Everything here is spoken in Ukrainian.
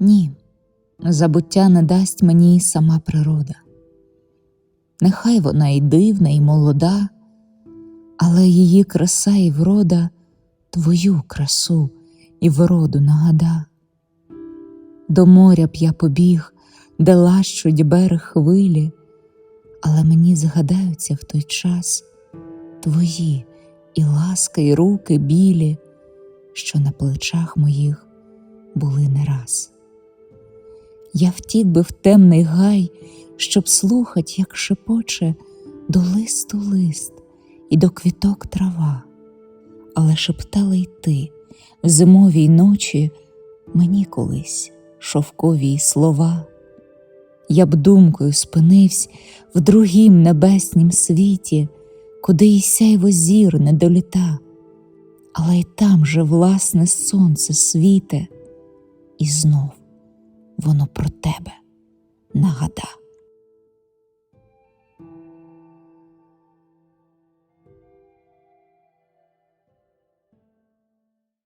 Ні, забуття не дасть мені сама природа. Нехай вона і дивна, і молода, але її краса і врода твою красу і вроду нагада. До моря б я побіг, де лащуть берег хвилі, але мені згадаються в той час твої і ласка, і руки білі, що на плечах моїх були не раз. Я втік би в темний гай, щоб слухать, як шепоче до листу лист і до квіток трава, але шептала й ти в зимовій ночі мені колись шовкові слова. Я б думкою спинився в другім небеснім світі, куди й сяйво зір не доліта, але й там же власне сонце світе, і знов воно про тебе нагада.